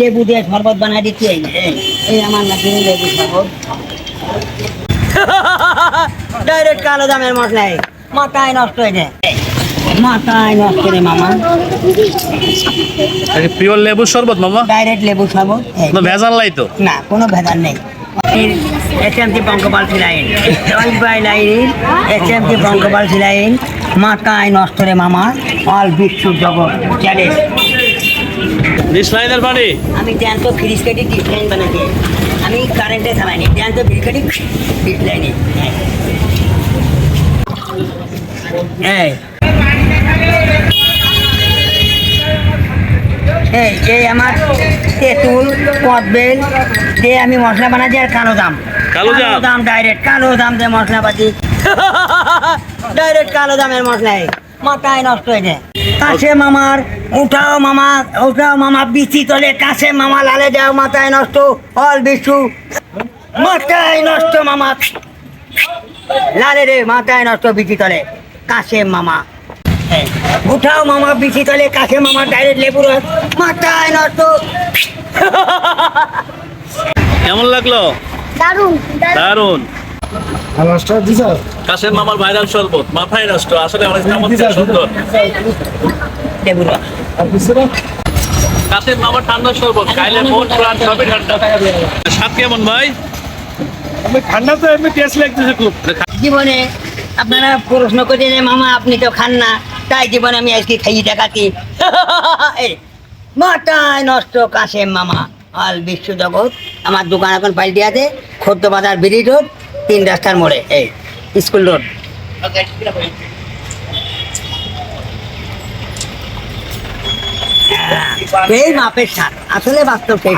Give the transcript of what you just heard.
লেবু দিয়ে শরবত বানাই দিচ্ছি এই আমার নাকি লেবু শরবত। ডাইরেক্ট কালো দামের মশলা এই। মাথায় নষ্ট হয়ে যায়। মাথায় নষ্ট রে মামা। পিওর লেবুর শরবত মামা? ডাইরেক্ট লেবু শরবত কোনো ভেজাল নাই তো? না কোনো ভেদার নেই। এসএমটি পঙ্কপাল সিলাইন ওয়াইফ বাই লাইন এসএমটি পঙ্কপাল সিলাইন মাথায় নষ্ট রে মামা। অল বিশ্ব জগৎ চ্যালেঞ্জ। ডিশ লাইনের পানি আমি জ্যান্ত ফ্রিজ কেটে ডিসলাইন বানাচ্ছি আমি কারেন্টে জ্যান্ত ফ্রিজ কেটে ডিসলাইনে এই। এই এই আমার তেঁতুল কদবেল দিয়ে আমি মশলা বানাচ্ছি আর কালো দাম কালো দাম ডাইরেক্ট কালো দাম দিয়ে মশলা বাজি ডাইরেক্ট কালো দামের মশলা। মাথায় নষ্ট হয়ে যায়। কাছে মামার উঠাও মামা উঠাও মামা বিচি তলে কাছে মামা লালে যাও মাথায় নষ্ট অল বিশু মাথায় নষ্ট মামা লালে রে মাথায় নষ্ট বিচি তলে কাছে মামা। উঠাও মামা বিচি তলে কাছে মামা ডাইরেক্ট লেবু মাথায় নষ্ট। কেমন লাগল? দারুণ দারুণ নমস্কার জি স্যার কাশের মামার ভাইরাল শরবত মাথায় নষ্ট আসলে অনেক চমৎকার সুন্দর। লেবু রস আপনি স্যার কাশের মামার ঠান্ডা শরবত খাইলে মন প্রাণ সবই ঠান্ডা। স্বাদ কেমন ভাই? ঠান্ডা তো এমনি টেস্ট লাগতেছে খুব। জীবনে আপনারা প্রশ্ন করছেন মামা আপনি তো খান না। তাই জীবনে আমি আজকে খাইয়ে দেখাচ্ছি। মাথায় নষ্ট কাশেম মামা। অল বিশ্ব জগৎ। আমার দোকান এখন পাল্টে আছে। খদ্দ বাজার ব্রিজ রোড। তিন রাস্তার মোড়ে এই স্কুল রোড। এই মাপের সার আসলে বাস্তব সেই